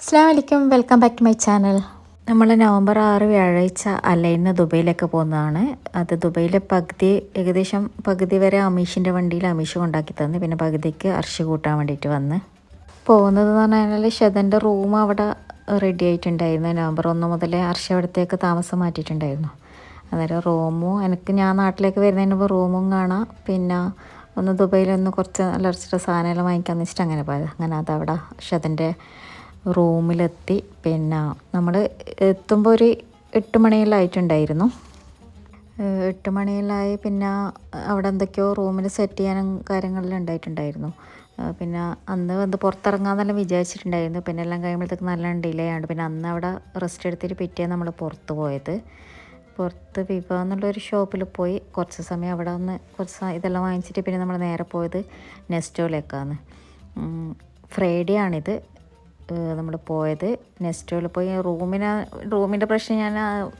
അസ്സാം വലൈക്കും welcome back to my channel. നമ്മൾ നവംബർ ആറ് വ്യാഴാഴ്ച അലൈന്ന് ദുബൈയിലേക്ക് പോകുന്നതാണ്. അത് ദുബൈയിലെ പകുതി ഏകദേശം പകുതി വരെ അമീഷിന്റെ വണ്ടിയിൽ അമീഷ് കൊണ്ടാക്കി തന്ന്. പിന്നെ പകുതിക്ക് അർഷ് കൂട്ടാൻ വേണ്ടിയിട്ട് വന്ന്. പോകുന്നത് എന്ന് പറഞ്ഞാൽ ഷെതന്റെ റൂം അവിടെ റെഡി ആയിട്ടുണ്ടായിരുന്നു. നവംബർ ഒന്ന് മുതലേ അർഷ അവിടത്തേക്ക് താമസം മാറ്റിയിട്ടുണ്ടായിരുന്നു. അന്നേരം റൂമും എനിക്ക് ഞാൻ നാട്ടിലേക്ക് വരുന്നതിന് മുമ്പ് റൂമും കാണാം. പിന്നെ ഒന്ന് ദുബൈയിലൊന്ന് കുറച്ച് നല്ല കുറച്ചിട്ട് സാധനമെല്ലാം വാങ്ങിക്കാമെന്ന് വെച്ചിട്ട് അങ്ങനെ പോയത്. അങ്ങനെ അതവിടെ ഷെദന്റെ റൂമിലെത്തി. പിന്നെ നമ്മൾ എത്തുമ്പോൾ ഒരു എട്ട് മണിയിലായിട്ടുണ്ടായിരുന്നു എട്ട് മണിയിലായി പിന്നെ അവിടെ എന്തൊക്കെയോ റൂമിൽ സെറ്റ് ചെയ്യാനും കാര്യങ്ങളെല്ലാം ഉണ്ടായിട്ടുണ്ടായിരുന്നു. പിന്നെ അന്ന് വന്ന് പുറത്തിറങ്ങാമെന്നെല്ലാം വിചാരിച്ചിട്ടുണ്ടായിരുന്നു. പിന്നെ എല്ലാം കഴിയുമ്പോഴത്തേക്ക് നല്ല ഡിലേ ആണ് പിന്നെ അന്ന് അവിടെ റെസ്റ്റ് എടുത്തിട്ട് പിറ്റേ നമ്മൾ പുറത്ത് പോയത്. പുറത്ത് വിവ എന്നുള്ളൊരു ഷോപ്പിൽ പോയി. കുറച്ച് സമയം അവിടെ വന്ന് കുറച്ച് ഇതെല്ലാം വാങ്ങിച്ചിട്ട് പിന്നെ നമ്മൾ നേരെ പോയത് നെസ്റ്റോയിലേക്കാണ് ഫ്രൈഡേ ആണിത്. നമ്മൾ പോയത്. നെസ്റ്റോയിൽ പോയി റൂമിന് റൂമിന്റെ പ്രശ്നം ഞാൻ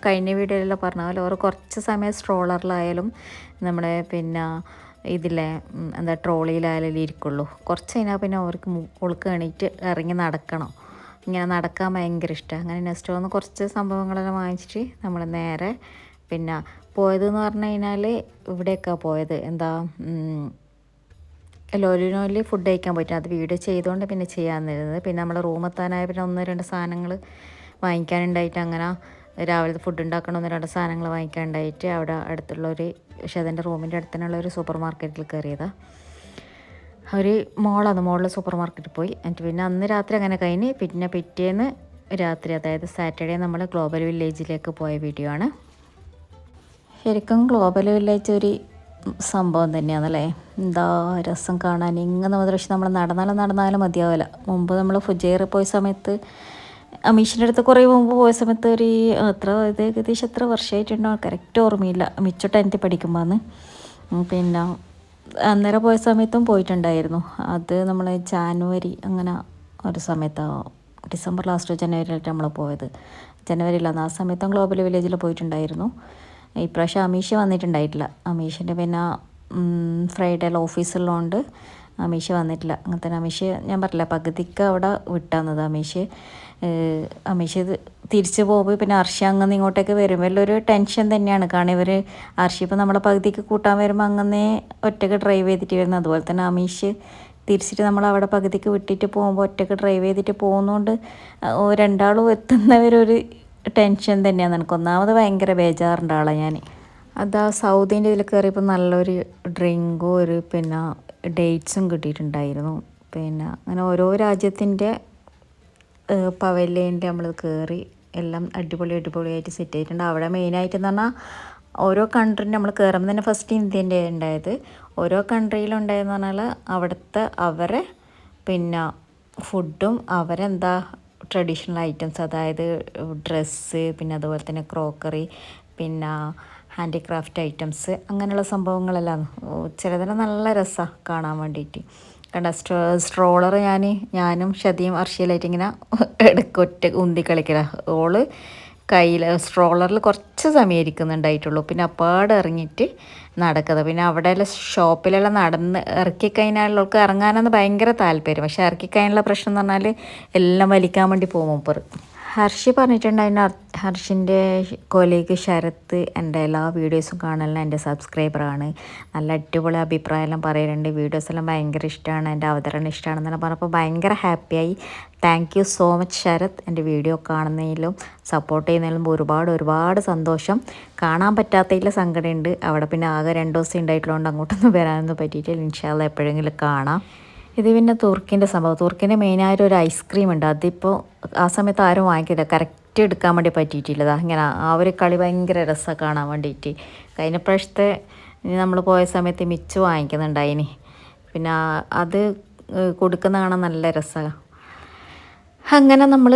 കഴിഞ്ഞ വീഡിയോയിലെല്ലാം പറഞ്ഞ പോലെ ഓരോ കുറച്ച് സമയം സ്ട്രോളറിലായാലും നമ്മുടെ പിന്നെ ഇതിലെ എന്താ ട്രോളിയിലായാലും ഇരിക്കുള്ളൂ. കുറച്ച് കഴിഞ്ഞാൽ പിന്നെ അവർക്ക് ഒളുക്ക് എണീറ്റ് ഇറങ്ങി നടക്കണം. ഇങ്ങനെ നടക്കാൻ ഭയങ്കര ഇഷ്ടമാണ് അങ്ങനെ നെക്സ്റ്റ് വന്ന് കുറച്ച് സംഭവങ്ങളെല്ലാം വാങ്ങിച്ചിട്ട് നമ്മൾ നേരെ പിന്നെ പോയതെന്ന് പറഞ്ഞു കഴിഞ്ഞാൽ ഇവിടെയൊക്കെ പോയത്. എന്താ ലോലിനോലി ഫുഡ് കഴിക്കാൻ പറ്റും അത് വീഡിയോ ചെയ്തുകൊണ്ട് പിന്നെ ചെയ്യാന്നിരുന്നത് പിന്നെ നമ്മൾ റൂമെത്താനായ പിന്നെ ഒന്ന് രണ്ട് സാധനങ്ങൾ വാങ്ങിക്കാനുണ്ടായിട്ട് അങ്ങനെ രാവിലെ ഫുഡ് ഉണ്ടാക്കണം ഒന്ന് രണ്ട് സാധനങ്ങൾ വാങ്ങിക്കാനുണ്ടായിട്ട് അവിടെ അടുത്തുള്ള ഒരു ഷെദന്റെ റൂമിന്റെ അടുത്ത് തന്നെയുള്ള ഒരു സൂപ്പർ മാർക്കറ്റിൽ കയറിയതാണ് ഒരു മോളാണ് മോളിൽ സൂപ്പർ മാർക്കറ്റിൽ പോയി. എന്നിട്ട് പിന്നെ അന്ന് രാത്രി അങ്ങനെ കഴിഞ്ഞ് പിന്നെ പിറ്റേന്ന് രാത്രി അതായത് സാറ്റർഡേ നമ്മൾ ഗ്ലോബൽ വില്ലേജിലേക്ക് പോയ വീഡിയോ ആണ്. ശരിക്കും ഗ്ലോബൽ വില്ലേജ് ഒരു സംഭവം തന്നെയാണല്ലേ? എന്താ രസം കാണാൻ? ഇങ്ങനെ മുതൽ പക്ഷെ നമ്മൾ നടന്നാലും നടന്നാലും മതിയാവില്ല. മുമ്പ് നമ്മൾ ഫുജേറിൽ പോയ സമയത്ത് അമീഷിന്റെ അടുത്ത് കുറേ മുമ്പ് പോയ സമയത്ത് ഒരു എത്ര ഇത് ഏകദേശം എത്ര വർഷമായിട്ടുണ്ടോ കറക്റ്റ് ഓർമ്മയില്ല. മിച്ച ടെൻത്ത് പഠിക്കുമ്പോൾ പിന്നെ അന്നേരം പോയ സമയത്തും പോയിട്ടുണ്ടായിരുന്നു. അത് നമ്മൾ ജാനുവരി അങ്ങനെ ഒരു സമയത്താണ് ഡിസംബർ ലാസ്റ്റ് ജനുവരിയിലായിട്ട് നമ്മൾ പോയത്. ജനുവരിയിലാണ്. ആ സമയത്തും ഗ്ലോബൽ വില്ലേജിൽ പോയിട്ടുണ്ടായിരുന്നു. ഇപ്രാവശ്യം അമീഷ വന്നിട്ടുണ്ടായിട്ടില്ല. അമീഷിന്റെ പിന്നെ ഫ്രൈഡേ ഓഫീസുള്ളതുകൊണ്ട് അമീഷ വന്നിട്ടില്ല. അങ്ങനെ തന്നെ അമീഷ് ഞാൻ പറഞ്ഞില്ല പകുതിക്ക് അവിടെ വിട്ടാന്നത് അമീഷ്. അമീഷ് തിരിച്ചു പോകുമ്പോൾ പിന്നെ അർഷി അങ്ങനെ ഇങ്ങോട്ടേക്ക് വരുമ്പോൾ ഒരു ടെൻഷൻ തന്നെയാണ്. കാരണം ഇവർ അർഷി ഇപ്പോൾ നമ്മളെ പകുതിക്ക് കൂട്ടാൻ വരുമ്പോൾ അങ്ങനെ ഒറ്റയ്ക്ക് ഡ്രൈവ് ചെയ്തിട്ട് വരുന്നത് അതുപോലെ തന്നെ അമീഷ് തിരിച്ചിട്ട് നമ്മൾ അവിടെ പകുതിക്ക് വിട്ടിട്ട് പോകുമ്പോൾ ഒറ്റയ്ക്ക് ഡ്രൈവ് ചെയ്തിട്ട് പോകുന്നതുകൊണ്ട് രണ്ടാളും എത്തുന്നവരൊരു ടെൻഷൻ തന്നെയാണ്. എനിക്ക് ഒന്നാമത് ഭയങ്കര ബേജാറുണ്ട് ആളെ ഞാൻ അതാ സൗദിന്റെ ഇതിൽ കയറിയപ്പോൾ നല്ലൊരു ഡ്രിങ്കും ഒരു പിന്നെ ഡേറ്റ്സും കിട്ടിയിട്ടുണ്ടായിരുന്നു. പിന്നെ അങ്ങനെ ഓരോ രാജ്യത്തിന്റെ പവലിയന്റെ നമ്മൾ കയറി എല്ലാം അടിപൊളി അടിപൊളിയായിട്ട് സെറ്റ് ചെയ്തിട്ടുണ്ട് അവിടെ മെയിനായിട്ട് എന്ന് പറഞ്ഞാൽ ഓരോ കൺട്രീന്റെ നമ്മൾ കയറുമ്പോൾ തന്നെ ഫസ്റ്റ് ഇന്ത്യന്റെ ഉണ്ടായത്. ഓരോ കൺട്രിയിലുണ്ടായെന്ന് പറഞ്ഞാൽ അവിടുത്തെ അവരെ പിന്നെ ഫുഡും അവരെന്താ ട്രഡീഷണൽ ഐറ്റംസ് അതായത് ഡ്രസ്സ് പിന്നെ അതുപോലെ തന്നെ ക്രോക്കറി പിന്നെ ഹാൻഡിക്രാഫ്റ്റ് ഐറ്റംസ് അങ്ങനെയുള്ള സംഭവങ്ങളെല്ലാം ചിലതെല്ലാം നല്ല രസമാണ് കാണാൻ വേണ്ടിയിട്ട് കണ്ട സ്ട്രോ സ്ട്രോളർ ഞാൻ ഞാനും ഷതിയും അർഷിയിലായിട്ട് ഇങ്ങനെ ഇടയ്ക്ക് ഒറ്റ ഉന്തി കളിക്കല. ഓൾ കയ്യിൽ സ്ട്രോളറിൽ കുറച്ച് സമയം ഇരിക്കുന്നുണ്ടായിട്ടുള്ളൂ. പിന്നെ അപ്പാട് ഇറങ്ങിയിട്ട് നടക്കുന്നത്. പിന്നെ അവിടെയുള്ള ഷോപ്പിലെല്ലാം നടന്ന് ഇറക്കി കഴിഞ്ഞാലുള്ളവർക്ക് ഇറങ്ങാനെന്ന് ഭയങ്കര താല്പര്യം. പക്ഷെ ഇറക്കി കഴിഞ്ഞുള്ള പ്രശ്നം എന്ന് പറഞ്ഞാൽ എല്ലാം വലിക്കാൻ വേണ്ടി പോകും. മൂപ്പർ ഹർഷി പറഞ്ഞിട്ടുണ്ടായിരുന്നു. ഹർഷിന്റെ കൊലീഗ് ശരത്ത് എന്റെ എല്ലാ വീഡിയോസും കാണുന്ന എന്റെ സബ്സ്ക്രൈബറാണ്. നല്ല അടിപൊളി അഭിപ്രായമെല്ലാം പറയുന്നുണ്ട് വീഡിയോസ് എല്ലാം ഭയങ്കര ഇഷ്ടമാണ്. എന്റെ അവതരണം ഇഷ്ടമാണെന്നെല്ലാം പറഞ്ഞപ്പോൾ ഭയങ്കര ഹാപ്പിയായി. Thank you so much Sarath. എന്റെ വീഡിയോ കാണുന്നതിലും സപ്പോർട്ട് ചെയ്യുന്നതിലും ഒരുപാട് ഒരുപാട് സന്തോഷം. കാണാൻ പറ്റാത്തതിൽ സങ്കടമുണ്ട്. അവിടെ പിന്നെ ആകെ രണ്ട് ദിവസം ഉണ്ടായിട്ടുള്ളതുകൊണ്ട് അങ്ങോട്ടൊന്നും വരാനൊന്നും പറ്റിയിട്ടില്ല. ഇൻഷാല്ല എപ്പോഴെങ്കിലും കാണാം. ഇത് പിന്നെ തുർക്കിന്റെ സംഭവം. തുർക്കിന്റെ മെയിനായിട്ട് ഒരു ഐസ്ക്രീം ഉണ്ട്. അതിപ്പോൾ ആ സമയത്ത് ആരും വാങ്ങിക്കില്ല. കറക്റ്റ് എടുക്കാൻ വേണ്ടി പറ്റിയിട്ടില്ല. അങ്ങനെ ആ ഒരു കളി ഭയങ്കര രസമാണ് കാണാൻ വേണ്ടിയിട്ട് കഴിഞ്ഞ പ്രാവശ്യത്തെ നമ്മൾ പോയ സമയത്ത് മിച്ച് വാങ്ങിക്കുന്നുണ്ടായിനി. പിന്നെ അത് കൊടുക്കുന്നതാണ് നല്ല രസമാണ് അങ്ങനെ നമ്മൾ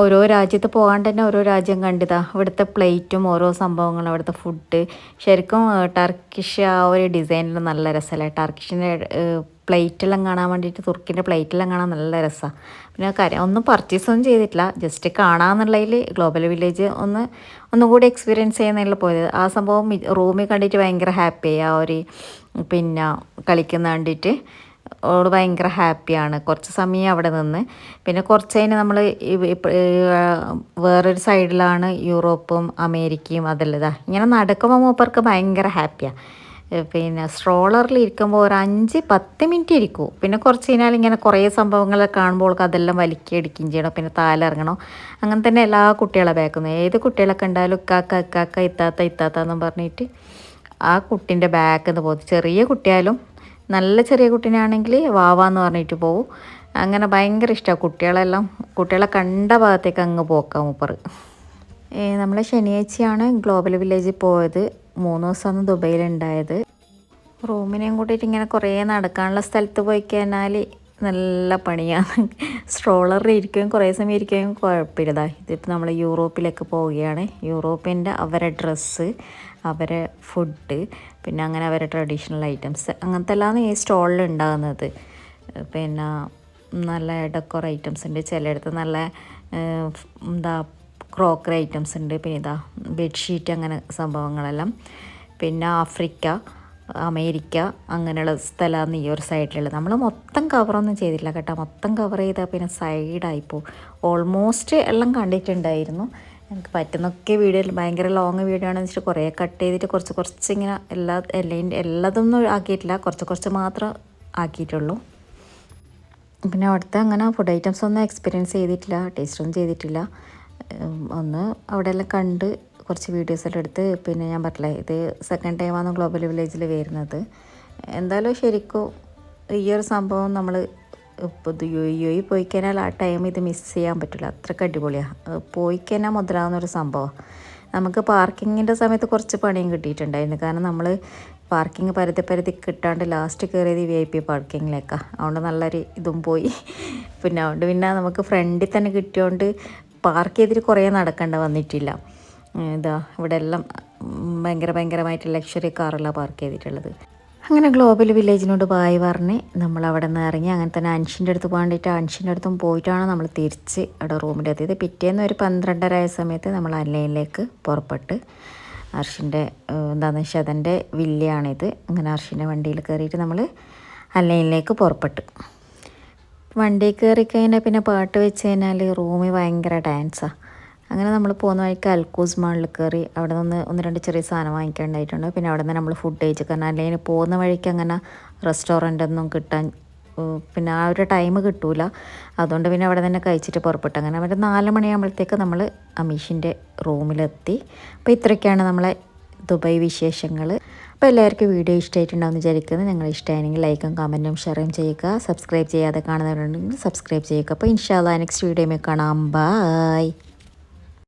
ഓരോ രാജ്യത്ത് പോകാണ്ട് തന്നെ ഓരോ രാജ്യം കണ്ടിതാ. ഇവിടുത്തെ പ്ലേറ്റും ഓരോ സംഭവങ്ങളും അവിടുത്തെ ഫുഡ് ശരിക്കും ടർക്കിഷ് ആ ഒരു ഡിസൈനിൽ നല്ല രസമല്ലേ ടർക്കിഷിന്റെ പ്ലേറ്റെല്ലാം കാണാൻ വേണ്ടിയിട്ട് തുർക്കിന്റെ പ്ലേറ്റെല്ലാം കാണാൻ നല്ല രസമാണ് പിന്നെ കാര്യം ഒന്നും പർച്ചേസ് ഒന്നും ചെയ്തിട്ടില്ല. ജസ്റ്റ് കാണാമെന്നുള്ളതിൽ ഗ്ലോബൽ വില്ലേജ് ഒന്ന് ഒന്നുകൂടി എക്സ്പീരിയൻസ് ചെയ്യുന്നതിൽ പോയത്. ആ സംഭവം റൂമിൽ കണ്ടിട്ട് ഭയങ്കര ഹാപ്പിയായി ആ ഒരു പിന്നെ കളിക്കുന്ന കണ്ടിട്ട് ഓൾ ഭയങ്കര ഹാപ്പിയാണ് കുറച്ച് സമയം അവിടെ നിന്ന്. പിന്നെ കുറച്ച് കഴിഞ്ഞ് നമ്മൾ വേറൊരു സൈഡിലാണ് യൂറോപ്പും അമേരിക്കയും അതെല്ലാം ഇങ്ങനെ നടക്കുമ്പോൾ മൂപ്പർക്ക് ഭയങ്കര ഹാപ്പിയാണ് പിന്നെ സ്ട്രോളറിൽ ഇരിക്കുമ്പോൾ ഒരു അഞ്ച് പത്ത് മിനിറ്റ് ഇരിക്കും. പിന്നെ കുറച്ച് കഴിഞ്ഞാൽ ഇങ്ങനെ കുറേ സംഭവങ്ങളൊക്കെ കാണുമ്പോൾ അതെല്ലാം വലിക്കടിക്കുകയും ചെയ്യണം. പിന്നെ താലിറങ്ങണം അങ്ങനെ തന്നെ എല്ലാ കുട്ടികളെ ബാക്കുന്നു ഏത് കുട്ടികളൊക്കെ ഉണ്ടായാലും ഇക്കാക്ക ഇക്കാക്ക ഇത്താത്ത ഇത്താത്ത എന്നും പറഞ്ഞിട്ട് ആ കുട്ടീന്റെ ബാക്കിൽ എന്ന് പോകും. ചെറിയ കുട്ടിയാലും നല്ല ചെറിയ കുട്ടീനാണെങ്കിൽ വാവാന്ന് പറഞ്ഞിട്ട് പോവും. അങ്ങനെ ഭയങ്കര ഇഷ്ടമാണ് കുട്ടികളെല്ലാം കുട്ടികളെ കണ്ട ഭാഗത്തേക്ക് അങ്ങ് പോക്കാം മൂപ്പർ നമ്മൾ ശനിയാഴ്ചയാണ് ഗ്ലോബൽ വില്ലേജിൽ പോയത്. മൂന്ന് ദിവസമാണ് ദുബൈയിലുണ്ടായത് റൂമിനെയും കൂട്ടിയിട്ട് ഇങ്ങനെ കുറേ നടക്കാനുള്ള സ്ഥലത്ത് പോയി കഴിഞ്ഞാൽ നല്ല പണിയാണ്. സ്ട്രോളറിൽ ഇരിക്കുകയും കുറേ സമയം ഇരിക്കുകയും കുഴപ്പമില്ല. ഇതിപ്പോൾ നമ്മൾ യൂറോപ്പിലേക്ക് പോവുകയാണ്. യൂറോപ്പിന്റെ അവരെ ഡ്രസ്സ് അവരെ ഫുഡ് പിന്നെ അങ്ങനെ അവരെ ട്രഡീഷണൽ ഐറ്റംസ് അങ്ങനത്തെ എല്ലാം ഈ സ്റ്റോളിൽ ഉണ്ടാകുന്നത്. പിന്നെ നല്ല ഡെക്കോർ ഐറ്റംസ് ഉണ്ട്. ചിലയിടത്ത് നല്ല എന്താ ക്രോക്കറി ഐറ്റംസ് ഉണ്ട്. പിന്നെ ഇതാ ബെഡ്ഷീറ്റ് അങ്ങനെ സംഭവങ്ങളെല്ലാം. പിന്നെ ആഫ്രിക്ക അമേരിക്ക അങ്ങനെയുള്ള സ്ഥലമാണ് ഈ ഒരു സൈഡിലുള്ളത്. നമ്മൾ മൊത്തം കവറൊന്നും ചെയ്തില്ല കേട്ടോ. മൊത്തം കവർ ചെയ്താൽ പിന്നെ സൈഡായിപ്പോൾ ഓൾമോസ്റ്റ് എല്ലാം കണ്ടിട്ടുണ്ടായിരുന്നു. എനിക്ക് പറ്റുന്നൊക്കെ വീഡിയോ ഭയങ്കര ലോങ് വീഡിയോ ആണെന്ന് വെച്ചിട്ട് കുറേ കട്ട് ചെയ്തിട്ട് കുറച്ച് കുറച്ച് ഇങ്ങനെ എല്ലാ എല്ലാം എല്ലാതൊന്നും ആക്കിയിട്ടില്ല. കുറച്ച് കുറച്ച് മാത്രം ആക്കിയിട്ടുള്ളൂ. പിന്നെ അവിടുത്തെ അങ്ങനെ ഫുഡ് ഐറ്റംസ് ഒന്നും എക്സ്പീരിയൻസ് ചെയ്തിട്ടില്ല ടേസ്റ്റൊന്നും ചെയ്തിട്ടില്ല. ഒന്ന് അവിടെ എല്ലാം കണ്ട് കുറച്ച് വീഡിയോസ് എല്ലാം എടുത്ത് പിന്നെ ഞാൻ പറഞ്ഞില്ലേ ഇത് സെക്കൻഡ് ടൈമാണ് ഗ്ലോബൽ വില്ലേജിൽ വരുന്നത്. എന്തായാലും ശരിക്കും ഈ ഒരു സംഭവം നമ്മൾ ഇപ്പോൾ യു യു ഇ പോയി കഴിഞ്ഞാൽ ആ ടൈം ഇത് മിസ് ചെയ്യാൻ പറ്റില്ല. അത്രയ്ക്ക് അടിപൊളിയാണ് പോയി കഴിഞ്ഞാൽ മുതലാവുന്നൊരു സംഭവം. നമുക്ക് പാർക്കിങ്ങിന്റെ സമയത്ത് കുറച്ച് പണിയും കിട്ടിയിട്ടുണ്ടായിരുന്നു. കാരണം നമ്മൾ പാർക്കിംഗ് പരിധി പരിധി കിട്ടാണ്ട് ലാസ്റ്റ് കയറിയത് വി ഐ പി പാർക്കിങ്ങിലേക്കാണ് അതുകൊണ്ട് നല്ലൊരു ഇതും പോയി. പിന്നെ അതുകൊണ്ട് പിന്നെ നമുക്ക് ഫ്രണ്ടിൽ തന്നെ കിട്ടിയോണ്ട് പാർക്ക് ചെയ്തിട്ട് കുറേ നടക്കേണ്ട വന്നിട്ടില്ല. ഇതാ ഇവിടെ എല്ലാം ഭയങ്കര ഭയങ്കരമായിട്ട് ലക്ഷറി കാറെല്ലാം പാർക്ക് ചെയ്തിട്ടുള്ളത്. അങ്ങനെ ഗ്ലോബൽ വില്ലേജിനോട് ബായ് പറഞ്ഞ് നമ്മൾ അവിടെ നിന്ന് ഇറങ്ങി അങ്ങനെ തന്നെ അൻഷിന്റെ അടുത്ത് പോകാണ്ടിട്ട് അൻഷിന്റെ അടുത്തും പോയിട്ടാണ് നമ്മൾ തിരിച്ച് അവിടെ റൂമിലെത്തിയത്. പിറ്റേന്ന് ഒരു പന്ത്രണ്ടര ആയ സമയത്ത് നമ്മൾ അല്ലയിലേക്ക് പുറപ്പെട്ട് അർഷിന്റെ എന്താണെന്ന് വെച്ചാൽ അതിന്റെ വില്ലയാണിത്. അങ്ങനെ അർഷിന്റെ വണ്ടിയിൽ കയറിയിട്ട് നമ്മൾ അല്ലയിലേക്ക് പുറപ്പെട്ടു. വണ്ടി കയറി കഴിഞ്ഞാൽ പിന്നെ പാട്ട് വെച്ച് കഴിഞ്ഞാൽ റൂമിൽ ഭയങ്കര ഡാൻസാണ് അങ്ങനെ നമ്മൾ പോകുന്ന വഴിക്ക് അൽക്കൂസ് മാളിൽ കയറി അവിടെ നിന്ന് ഒന്ന് രണ്ട് ചെറിയ സാധനം വാങ്ങിക്കേണ്ടായിട്ടുണ്ട്. പിന്നെ അവിടെ നിന്ന് നമ്മൾ ഫുഡ് കഴിച്ചു കാരണം അല്ലെങ്കിൽ പോകുന്ന വഴിക്ക് അങ്ങനെ റെസ്റ്റോറന്റ് ഒന്നും കിട്ടാൻ പിന്നെ ആ ഒരു ടൈം കിട്ടൂല. അതുകൊണ്ട് പിന്നെ അവിടെ തന്നെ കഴിച്ചിട്ട് പുറപ്പെട്ടു. അങ്ങനെ അവിടെ നാല് മണിയാകുമ്പോഴത്തേക്ക് നമ്മൾ അമീഷിന്റെ റൂമിലെത്തി അപ്പോൾ ഇത്രയൊക്കെയാണ് നമ്മളെ ദുബായ് വിശേഷങ്ങൾ അപ്പോൾ എല്ലാവർക്കും വീഡിയോ ഇഷ്ടമായിട്ടുണ്ടാവും വിചാരിക്കുന്നത് നിങ്ങൾ ഇഷ്ടമായെങ്കിൽ ലൈക്കും കമന്റും ഷെയറും ചെയ്യുക. സബ്സ്ക്രൈബ് ചെയ്യാതെ കാണുന്നവരുണ്ടെങ്കിൽ സബ്സ്ക്രൈബ് ചെയ്യുക. അപ്പോൾ ഇൻഷാല്ല നെക്സ്റ്റ് വീഡിയോയിൽ കാണാം. ബായ്